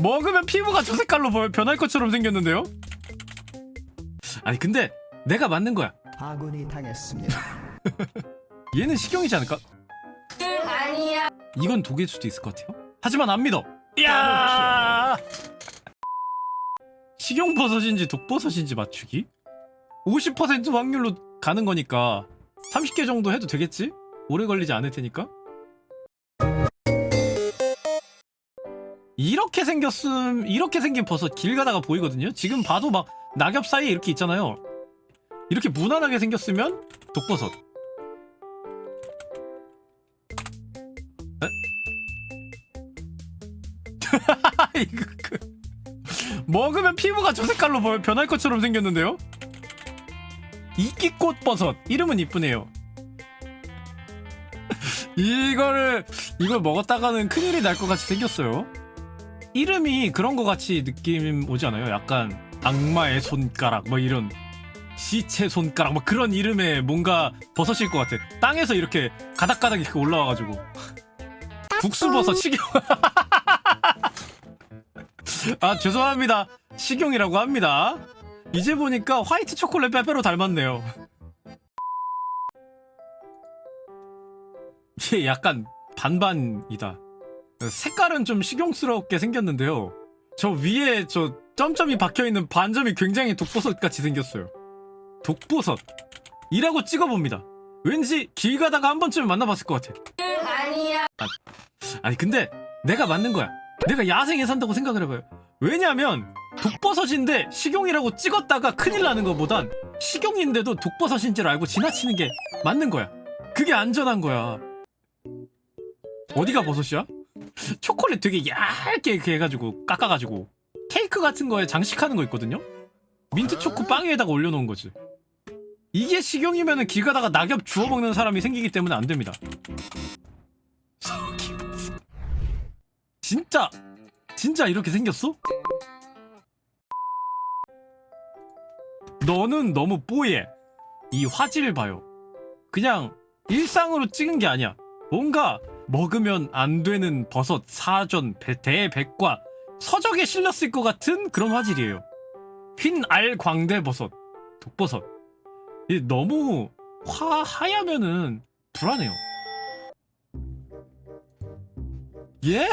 먹으면 피부가 저 색깔로 변할 것처럼 생겼는데요? 아니 근데 내가 맞는 거야. 아군이 당했습니다. 얘는 식용이지 않을까? 아니야. 이건 독일 수도 있을 것 같아요. 하지만 안 믿어. 야! 식용 버섯인지 독버섯인지 맞추기? 50% 확률로 가는 거니까 30개 정도 해도 되겠지? 오래 걸리지 않을 테니까. 이렇게 생겼음 이렇게 생긴 버섯 길 가다가 보이거든요. 지금 봐도 막 낙엽 사이에 이렇게 있잖아요. 이렇게 무난하게 생겼으면 독버섯. 그 먹으면 피부가 저 색깔로 변할 것처럼 생겼는데요? 이끼꽃 버섯 이름은 이쁘네요. 이거를 이걸 먹었다가는 큰일이 날 것 같이 생겼어요. 이름이 그런 거 같이 느낌 오지 않아요? 약간 악마의 손가락 뭐 이런 시체 손가락 뭐 그런 이름의 뭔가 버섯일 것 같아. 땅에서 이렇게 가닥가닥 이렇게 올라와가지고 국수버섯 식용. 아 죄송합니다 식용이라고 합니다 이제 보니까 화이트 초콜릿 빼빼로 닮았네요 이게 약간 반반이다 색깔은 좀 식용스럽게 생겼는데요 저 위에 저 점점이 박혀있는 반점이 굉장히 독버섯 같이 생겼어요 독버섯 이라고 찍어봅니다 왠지 길 가다가 한 번쯤 만나봤을 것 같아 아니야. 아니 근데 내가 맞는 거야. 내가 야생에 산다고 생각을 해봐요. 왜냐면 독버섯인데 식용이라고 찍었다가 큰일 나는 것보단 식용인데도 독버섯인 줄 알고 지나치는 게 맞는 거야. 그게 안전한 거야. 어디가 버섯이야? 초콜릿 되게 얇게 이렇게 해가지고 깎아가지고 케이크 같은 거에 장식하는 거 있거든요? 민트 초코 빵 위에다가 올려놓은 거지. 이게 식용이면은 길 가다가 낙엽 주워 먹는 사람이 생기기 때문에 안 됩니다. 진짜 진짜 이렇게 생겼어? 너는 너무 뽀얘. 이 화질 봐요. 그냥 일상으로 찍은 게 아니야. 뭔가 먹으면 안 되는 버섯, 사전, 배- 대백과 서적에 실렸을 것 같은 그런 화질이에요. 흰 알 광대 버섯, 독버섯. 이 너무 화 하야면은 불안해요. 예?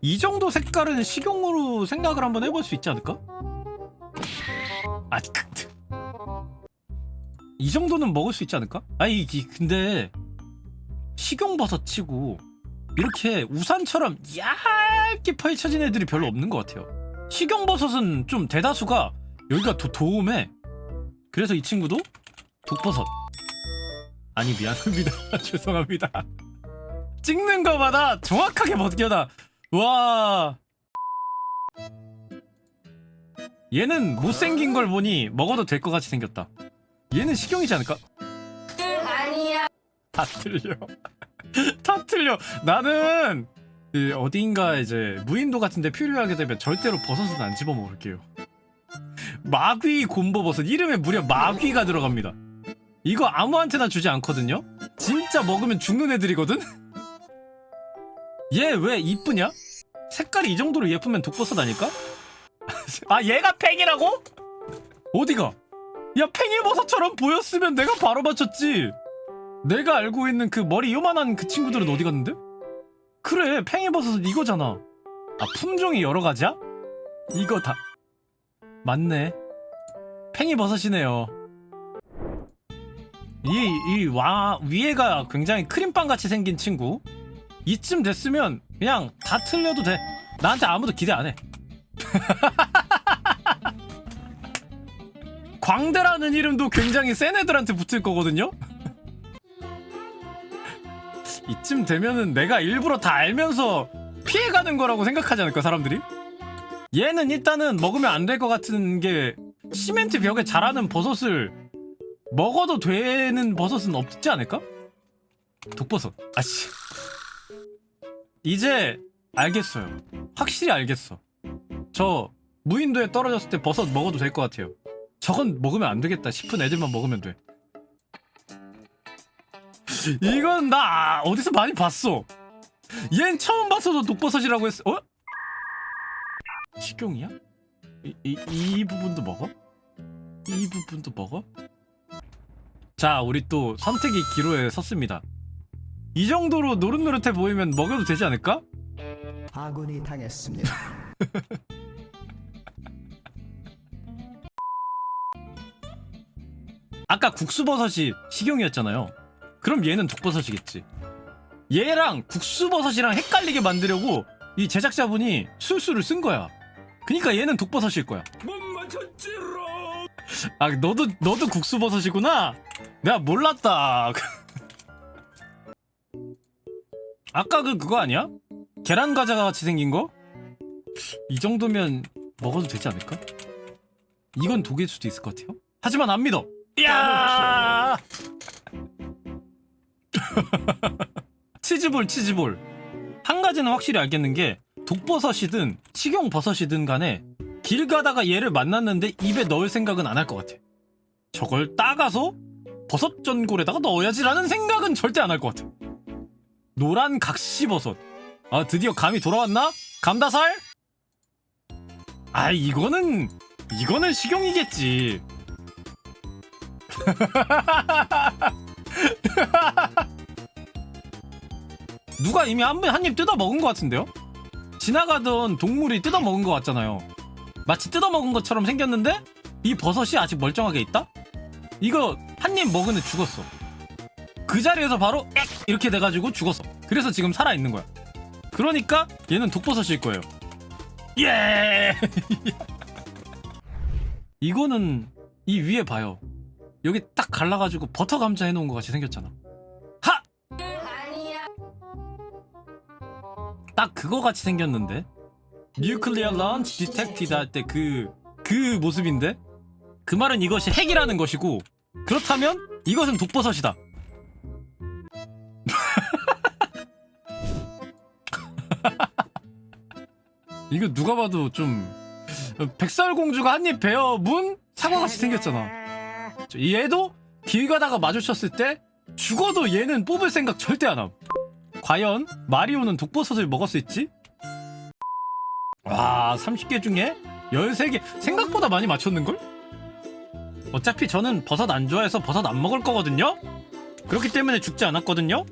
이 정도 색깔은 식용으로 생각을 한번 해볼 수 있지 않을까? 아, 그, 이 정도는 먹을 수 있지 않을까? 아니, 이- 근데 식용버섯 치고 이렇게 우산처럼 얇게 파헤쳐진 애들이 별로 없는 것 같아요. 식용버섯은 좀 대다수가 여기가 도, 도움해. 그래서 이 친구도 독버섯. 아니, 미안합니다. 죄송합니다. 찍는 거마다 정확하게 벗겨나. 와. 얘는 못생긴 걸 보니 먹어도 될 것 같이 생겼다. 얘는 식용이지 않을까? 다 틀려. 다 틀려. 나는 이 어딘가 이제 무인도 같은데 필요하게 되면 절대로 버섯은 안 집어 먹을게요. 마귀 곰보버섯 이름에 무려 마귀가 들어갑니다. 이거 아무한테나 주지 않거든요. 진짜 먹으면 죽는 애들이거든. 얘 왜 이쁘냐? 색깔이 이 정도로 예쁘면 독버섯 아닐까? 아 얘가 팽이라고? 어디가? 야 팽이버섯처럼 보였으면 내가 바로 맞췄지. 내가 알고 있는 그 머리 요만한 그 친구들은 어디 갔는데? 그래 팽이버섯은 이거잖아. 아 품종이 여러 가지야? 이거 다. 맞네. 팽이버섯이네요. 이, 이, 와, 위에가 굉장히 크림빵 같이 생긴 친구. 이쯤 됐으면 그냥 다 틀려도 돼. 나한테 아무도 기대 안 해. 광대라는 이름도 굉장히 센 애들한테 붙을 거거든요? 이쯤 되면은 내가 일부러 다 알면서 피해가는 거라고 생각하지 않을까, 사람들이? 얘는 일단은 먹으면 안 될 것 같은 게 시멘트 벽에 자라는 버섯을 먹어도 되는 버섯은 없지 않을까? 독버섯. 아씨. 이제 알겠어요. 확실히 알겠어. 저 무인도에 떨어졌을 때 버섯 먹어도 될 것 같아요. 저건 먹으면 안 되겠다 싶은 애들만 먹으면 돼. 이건 나 어디서 많이 봤어. 얜 처음 봤어도 독버섯이라고 했어. 어? 식용이야? 이, 이, 이 부분도 먹어? 이 부분도 먹어? 자 우리 또 선택의 기로에 섰습니다 이 정도로 노릇노릇해 보이면 먹여도 되지 않을까? 아군이 당했습니다. 아까 국수버섯이 식용이었잖아요 그럼 얘는 독버섯이겠지 얘랑 국수버섯이랑 헷갈리게 만들려고 이 제작자분이 술수를 쓴 거야 그니까 얘는 독버섯일 거야 못 맞췄지롱. 아 너도 너도 국수버섯이구나 내가 몰랐다 아까 그 그거 아니야? 계란 과자 같이 생긴 거? 이 정도면 먹어도 되지 않을까? 이건 독일 수도 있을 것 같아요 하지만 안 믿어 야 치즈볼 치즈볼 한 가지는 확실히 알겠는 게 독버섯이든 식용버섯이든 간에 길 가다가 얘를 만났는데 입에 넣을 생각은 안 할 것 같아. 저걸 따가서 버섯 전골에다가 넣어야지라는 생각은 절대 안 할 것 같아. 노란 각시버섯. 아 드디어 감이 돌아왔나? 감다살? 아 이거는 이거는 식용이겠지. 누가 이미 한입 뜯어 먹은 것 같은데요? 지나가던 동물이 뜯어 먹은 것 같잖아요. 마치 뜯어 먹은 것처럼 생겼는데 이 버섯이 아직 멀쩡하게 있다? 이거 한 입 먹은 애 죽었어. 그 자리에서 바로 엑 이렇게 돼가지고 죽었어. 그래서 지금 살아 있는 거야. 그러니까 얘는 독버섯일 거예요. 예. 이거는 이 위에 봐요. 여기 딱 갈라가지고 버터 감자 해놓은 것 같이 생겼잖아. 딱 그거 같이 생겼는데 뉴클리어 런치 디텍티드 할 때 그 그 모습인데 그 말은 이것이 핵이라는 것이고 그렇다면 이것은 독버섯이다. 이거 누가 봐도 좀 백설공주가 한입 베어문 사과같이 생겼잖아. 저 얘도 길 가다가 마주쳤을 때 죽어도 얘는 뽑을 생각 절대 안 함. 과연 마리오는 독버섯을 먹었을지? 와 30개 중에 13개 생각보다 많이 맞췄는걸? 어차피 저는 버섯 안 좋아해서 버섯 안 먹을 거거든요? 그렇기 때문에 죽지 않았거든요?